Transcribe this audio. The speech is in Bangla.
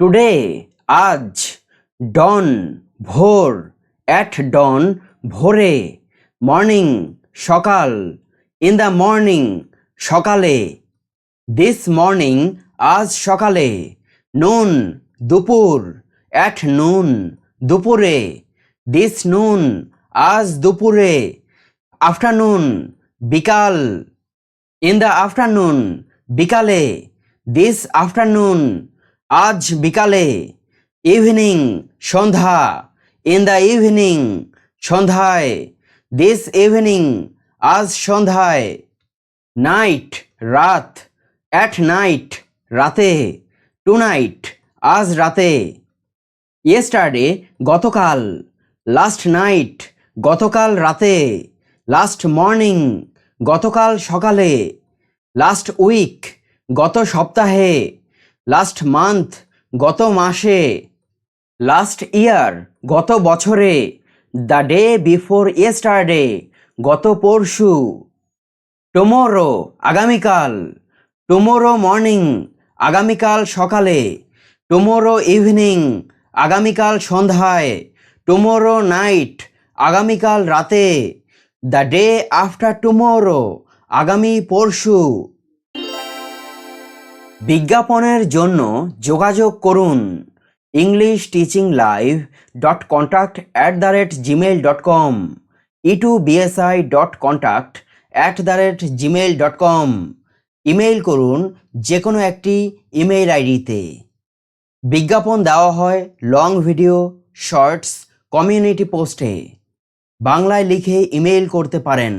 টুডে আজ ডন ভোর অ্যাট ডন ভোরে মর্নিং সকাল ইন দ্য মর্নিং সকালে দিস মর্নিং আজ সকালে নুন দুপুর অ্যাট নুন দুপুরে দিস নুন আজ দুপুরে আফটারনুন বিকাল ইন দ্য আফটারনুন বিকালে দিস আফটারনুন আজ বিকালে ইভিনিং সন্ধ্যা। ইন দ্য ইভিনিং সন্ধ্যায়। দিস ইভিনিং আজ সন্ধ্যায়। নাইট রাত। অ্যাট নাইট রাতে। টু নাইট আজ রাতে। ইয়েস্টারডে গতকাল। লাস্ট নাইট গতকাল রাতে। লাস্ট মর্নিং গতকাল সকালে। লাস্ট উইক গত সপ্তাহে। লাস্ট মান্থ গত মাসে লাস্ট ইয়ার গত বছরে দ্য ডে বিফোর ইয়েস্টারডে গত পরশু টুমোরো আগামীকাল টুমোরো মর্নিং আগামীকাল সকালে টুমোরো ইভিনিং আগামীকাল সন্ধ্যায় টুমোরো নাইট আগামীকাল রাতে দ্য ডে আফটার টুমোরো আগামী পরশু বিজ্ঞাপনের জন্য যোগাযোগ করুন। English teaching live dot contact at the rate Gmail dot com ইটু BSI dot contact at the rate Gmail dot com email করুন যে কোনো একটি ইমেইল আইডিতে বিজ্ঞাপন দেওয়া হয় লং ভিডিও শর্টস কমিউনিটি পোস্টে বাংলায় লিখে ইমেইল করতে পারেন।